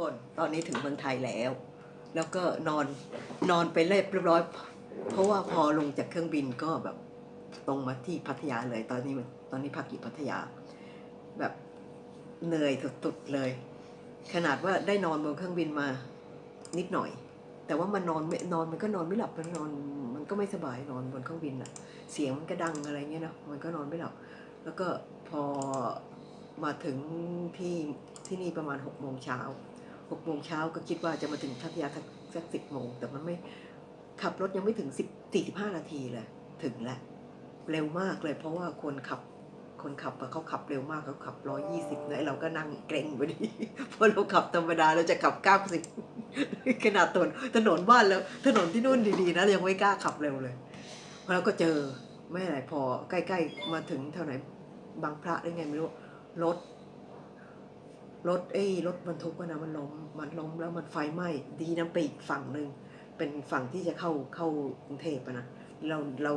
คนตอนนี้ถึงเมืองไทยแล้ว แล้วก็นอนนอนไปเรียบร้อย เพราะว่าพอลงจากเครื่องบินก็แบบตรงมาที่พัทยาเลยตอนนี้ตอนนี้พักอยู่พัทยา แบบเหนื่อยสุดๆเลย ขนาดว่าได้นอนบนเครื่องบินมานิดหน่อย แต่ว่ามันนอนนอนมันก็นอนไม่หลับมันนอนมันก็ไม่สบายนอนบนเครื่องบินอะเสียงมันก็ดังอะไรเงี้ยเนาะมันก็นอนไม่หลับแล้วก็พอมาถึงที่ที่นี่ประมาณหกโมงเช้า หกโมงเช้าก็คิดว่าจะมาถึงพัทยาสักสักสิบโมง แต่มันไม่ขับรถยังไม่ถึงสิบสี่สิบห้านาทีเลยถึงแล้วเร็วมากเลย เพราะว่าคนขับ คนขับเขาขับเร็วมากเขาขับร้อยยี่สิบนะไอ้เราก็นั่งเกรงไปดิเพราะเราขับธรรมดาเราจะขับเก้าสิบขนาดถนนถนนบ้านแล้วถนนที่นู่นดีๆนะยังไม่กล้าขับเร็วเลยพอเราก็เจอไม่อะไรพอใกล้ๆมาถึงแถวไหนบางพระได้ไงไม่รู้รถ รถเอ้ยรถบรรทุกอะนะมันล้มมันล้มแล้วมันไฟไหม้ดีนะไปอีกฝั่งหนึ่งเป็นฝั่งที่จะเข้าเข้ากรุงเทพอะนะเราเรา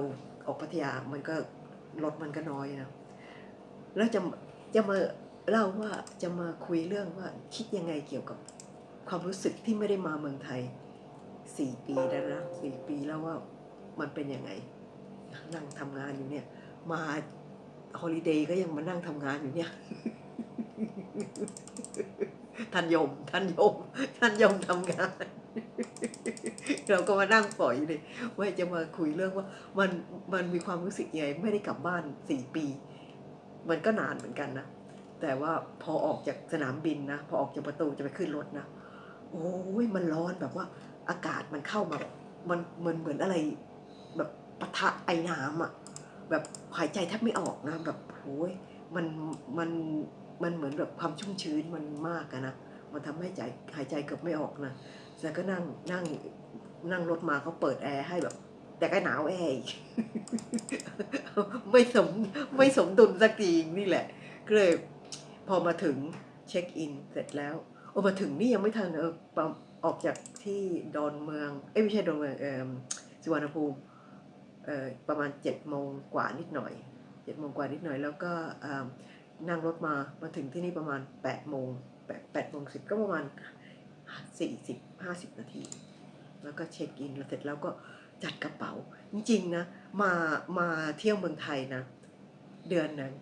ออกพัทยามันก็รถมันก็น้อยนะแล้วจะจะมาเล่าว่าจะมาคุยเรื่องว่าคิดยังไงเกี่ยวกับความรู้สึกที่ไม่ได้มาเมืองไทยสี่ปีแล้วนะสี่ปีแล้วว่ามันเป็นยังไง นั่งทำงานอยู่เนี่ย มาฮอลิเดย์ก็ยังมานั่งทำงานอยู่เนี่ย ท่านยม ท่านยม ท่านยมทำงาน เราก็มานั่งปล่อยเลยว่าจะมาคุยเรื่องว่า มันมันมีความรู้สึกยังไงไม่ได้กลับบ้านสี่ปี มันก็นานเหมือนกันนะแต่ว่าพอออกจากสนามบินนะพอออกจากประตูจะไปขึ้นรถนะโอ้ยมันร้อนแบบว่า อากาศมันเข้ามามันมันเหมือนอะไร แบบปะทะไอ้น้ำอะแบบหายใจแทบไม่ออกนะแบบโอ้ยมันมัน มันเหมือนแบบความชุ่มชื้นมันมากอะนะมันทำให้ใจหายใจเกือบไม่ออกนะแต่ก็นั่งนั่งนั่งรถมาเขาเปิดแอร์ให้แบบ แต่ก็หนาวแอร์ไม่สมไม่สมดุลสักทีนี่แหละก็เลยพอมาถึงเช็คอินเสร็จแล้วโอ้มาถึงนี่ยังไม่ทันเออออกจากที่ดอนเมือง เอ้ยไม่ใช่ดอนเมืองเออสุวรรณภูมิเออประมาณเจ็ดโมงกว่านิดหน่อยเจ็ดโมงกว่านิดหน่อย แล้วก็เออ นั่งรถมามาถึงที่นี่ประมาณแปดโมงแปดแปดโมงสิบก็ประมาณสี่สิบห้าสิบนาที แล้วก็เช็คอินแล้วเสร็จแล้วก็จัดกระเป๋า จริงๆนะมามาเที่ยวเมืองไทยนะ เดือนนั้น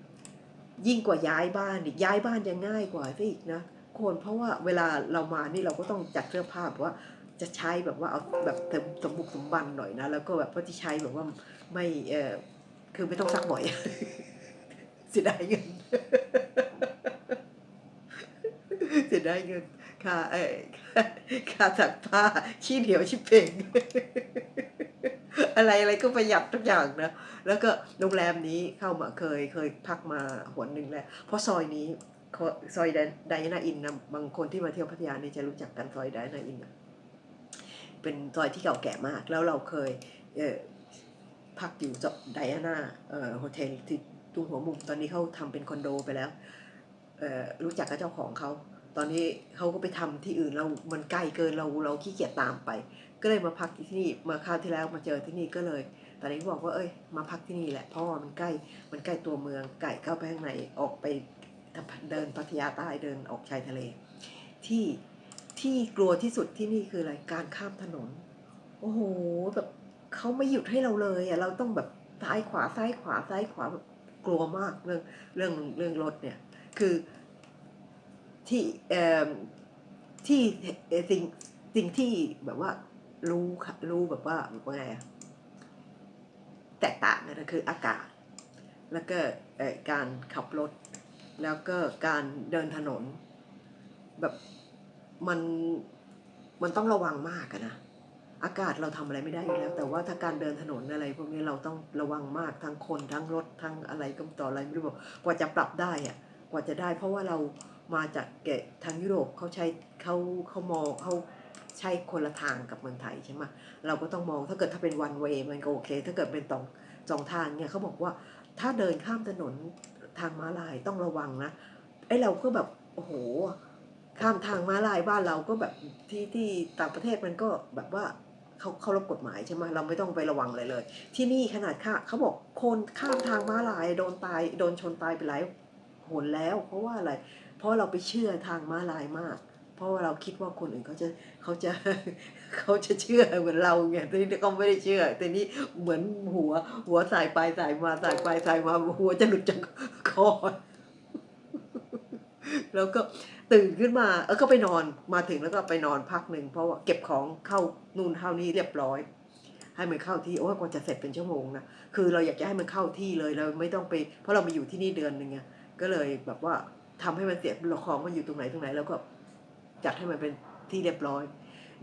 ยิ่งกว่าย้ายบ้านอีกย้ายบ้านจะง่ายกว่าซะอีกนะคนเพราะว่าเวลาเรามานี่เราก็ต้องจัดเสื้อผ้าแบบว่าจะใช้แบบว่าเอาแบบเต็มสมบุกสมบันหน่อยนะ แล้วก็แบบว่าที่ใช้แบบว่าไม่เออคือไม่ต้องซักบ่อย เสียดายเงิน เสียดายเงินค่าเออค่าค่าซักผ้าขี้เหนียวชิบเพ่งอะไรอะไรก็ประหยัดทุกอย่างนะ แล้วก็โรงแรมนี้เข้ามาเคยเคยพักมาหนหนึ่งแล้ว เพราะซอยนี้ซอยไดนาอินนะบางคนที่มาเที่ยวพัทยานี่จะรู้จักกันซอยไดนาอินนะเป็นซอยที่เก่าแก่มาก แล้วเราเคยเพักอยู่ไดอาน่าโฮเทลที่ ตรงหัวมุมตอนนี้เขาทำเป็นคอนโดไปแล้วรู้จักกับเจ้าของเขา ตอนนี้เขาก็ไปทำที่อื่นเรา มันใกล้เกินเราเราขี้เกียจตามไป ก็เลยมาพักที่นี่มาคราวที่แล้วมาเจอที่นี่ก็เลยตอนนี้บอกว่าเอ้ย มาพักที่นี่แหละเพราะว่ามันใกล้มันใกล้ตัวเมืองไก่เข้าไปข้างในออกไปเดินพัทยาใต้เดินออกชายทะเล ที่ที่กลัวที่สุดที่นี่คืออะไรการข้ามถนน โอ้โหแบบเขาไม่หยุดให้เราเลยอะเราต้องแบบซ้ายขวาซ้ายขวาซ้ายขวาแบบ กลัวมากเรื่องเรื่องเรื่องรถเนี่ยคือที่เอ่อที่สิ่งสิ่งที่แบบว่ารู้ค่ะรู้แบบว่าแบบว่าไงอะแตกต่างกันะคืออากาศ แล้วก็เอ่อการขับรถ แล้วก็การเดินถนน แบบมันมันต้องระวังมากอะนะ อากาศเราทำอะไรไม่ได้อยู่แล้ว แต่ว่าถ้าการเดินถนนอะไร พวกนี้เราต้องระวังมากทั้งคนทั้งรถทั้งอะไรก็ต่ออะไรไม่รู้บอกกว่าจะปรับได้อะกว่าจะได้ เพราะว่าเรามาจากเกะทางยุโรปเขาใช้เขาเขามองเขาใช้คนละทางกับเมืองไทยใช่ไหมเราก็ต้องมองถ้าเกิดถ้าเป็นวันเวมันก็โอเค ถ้าเกิดเป็นสองสองทางเนี่ยเขาบอกว่าถ้าเดินข้ามถนนทางม้าลายต้องระวังนะไอ้เราก็แบบโอ้โหข้ามทางม้าลายบ้านเราก็แบบที่ที่ต่างประเทศมันก็แบบว่า เขาเขารพกฎหมายใช่ไหมเราไม่ต้องไประวังอะไรเลย ที่นี่ขนาดข้าเขาบอกคนข้ามทางม้าลายโดนตายโดนชนตายไปหลายหนแล้ว เพราะว่าอะไร เพราะเราไปเชื่อทางม้าลายมาก เพราะว่าเราคิดว่าคนอื่นเขาจะเขาจะเขาจะเชื่อเหมือนเราไงแต่นี่เขาไม่ได้เชื่อแต่นี่เหมือนหัว หัวสายไปสายมาสายไปสายมาหัวจะหลุดจากคอ แล้วก็ตื่นขึ้นมาเออก็ไปนอนมาถึงแล้วก็ไปนอนพักหนึ่งเพราะว่าเก็บของเข้านู่นเข้านี่เรียบร้อย ให้มันเข้าที่โอ้ยกว่าจะเสร็จเป็นชั่วโมงนะคือเราอยากจะให้มันเข้าที่เลยเราไม่ต้องไป เพราะเรามาอยู่ที่นี่เดือนหนึ่งไงก็เลยแบบว่าทำให้มันเสร็จเราของมันอยู่ตรงไหนตรงไหน แล้วก็จัดให้มันเป็นที่เรียบร้อย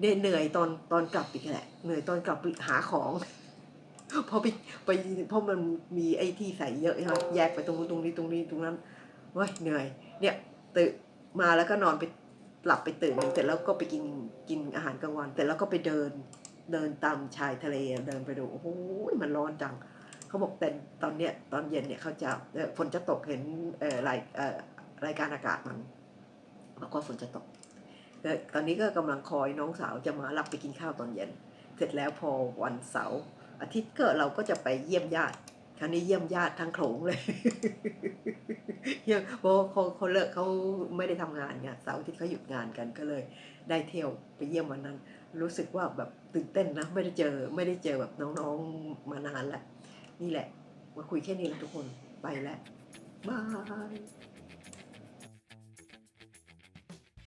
เนี่ยเหนื่อยตอนตอนกลับอีกแหละเหนื่อยตอนกลับไปหาของเพราะไปไปเพราะมันมีไอ้ที่ใส่เยอะใช่ไหมแยกไปตรงนู้นตรงนี้ตรงนี้ตรงนั้นเว้ยเหนื่อย เนี่ย ตื่นมาแล้วก็นอนไปหลับไปตื่นเสร็จแล้วก็ไปกินกินอาหารกลางวันเสร็จแล้วก็ไปเดินเดินตามชายทะเลเดินไปดูโอ้โหมันร้อนจังเขาบอกแต่ตอนเนี้ยตอนเย็นเนี่ยเขาจะฝนจะตกเห็นเอ่อรายเอ่อรายการอากาศมันบอกว่าฝนจะตกตอนนี้ก็กำลังคอยน้องสาวจะมารับไปกินข้าวตอนเย็น เสร็จแล้วพอวันเสาร์อาทิตย์ก็เราก็จะไปเยี่ยมญาติ คราวนี้เยี่ยมญาติทั้งโขงเลยเยี่ยมเพราะเขาเขาเลิกเขาไม่ได้ทำงานไงเสาร์อาทิตย์เขาหยุดงานกันก็เลย ได้เที่ยวไปเยี่ยมวันนั้น รู้สึกว่าแบบตื่นเต้นนะไม่ได้เจอไม่ได้เจอแบบน้องๆมานานแล้วนี่แหละ มาคุยแค่นี้แหละทุกคนไปแล้วบาย